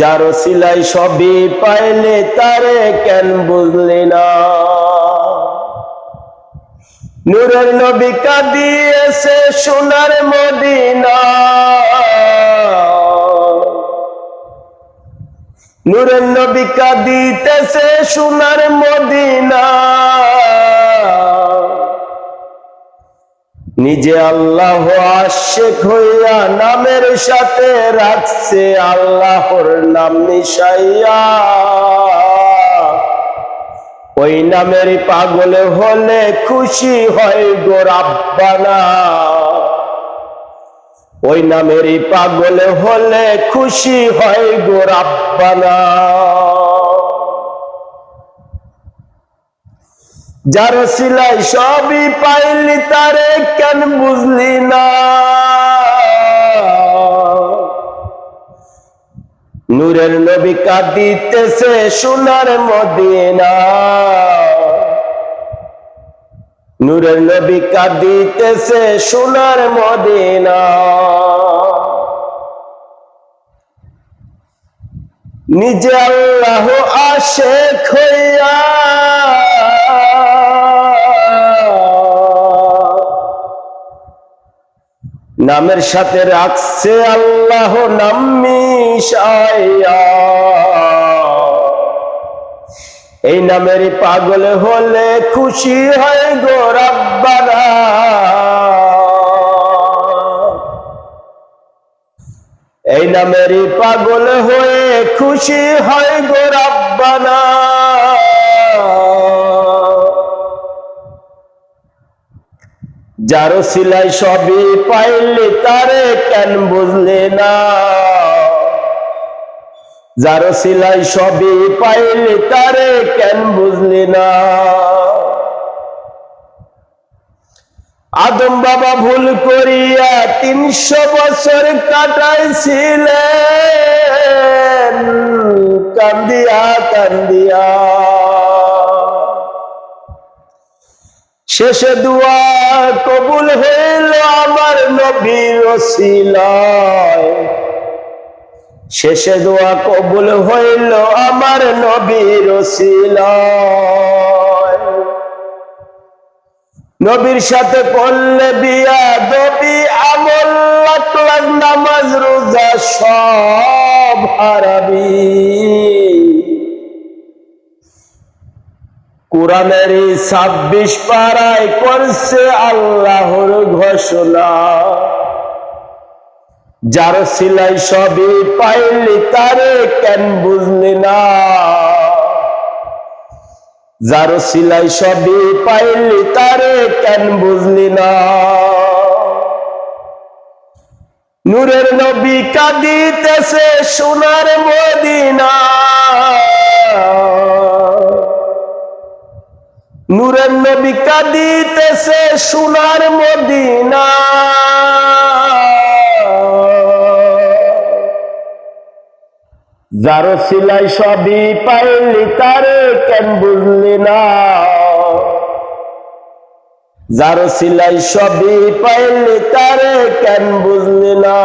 যার সিলাই সবই পাইলে তারে কেন বুঝলি না? নূরের নবী কাঁদিয়েছে সোনার মদিনা। নূরের নবী কাঁদিতেছে সোনার মদিনা। নিজে আল্লাহ আশেক হইয়া নামের সাথে রাখছে আল্লাহর নাম মিশাইয়া ওই নামের পাগল হলে খুশি হয় গো রাব্বানা। ওই নামের পাগল হলে খুশি হয় গো রাব্বানা। যার সিলাই সবই পাইলি তারে কেন বুঝলি না? নূরের নবী কাঁদিতেছে সোনার মদিনা। নূরের নবী কাঁদিতেছে সোনার মদিনা। নিজে আল্লাহ আসে খইয়া নামের সাথে রাখছে আল্লাহ নাম মিশাইয়া এই নামের পাগল হলে খুশি হয় গো এই নামের পাগল হয়ে খুশি হয় গো রাব্বানা। যারো সিলাই সবই পাইলে তারে কেন বুঝলে না? যারো সিলাই সবই পাইলে তারে কেন বুঝলি না? আদম বাবা ভুল করিয়া তিনশো বছর কাটাইছিলেন। কান্দিয়া কান্দিয়া। শেষে দুয়া কবুল হইল আমার নবীর ওসিলায়। শেষে দোয়া কবুল হইল আমার নবীর ওসিলায়। নবীর সাথে করলে বিয়া দবি আমল লাখ নামাজ, রোজা সব হারাবি। কোরআনের ছাব্বিশ পাড়ায় করছে আল্লাহর ঘোষণা। যার সিলাই সবই পাইলি, তারে কেন বুঝলি না? যার সিলাই সবই পাইলি, তারে কেন বুঝলি না? নূরের নবী কাঁদিতেছে, সোনার মদিনা কাঁদিতেছে সোনার মদিনা। যারো সিলাই সবই পাইলি, তারে কেন বুঝলি না? যারো সিলাই সবই পাইলি, তারে কেন বুঝলি না?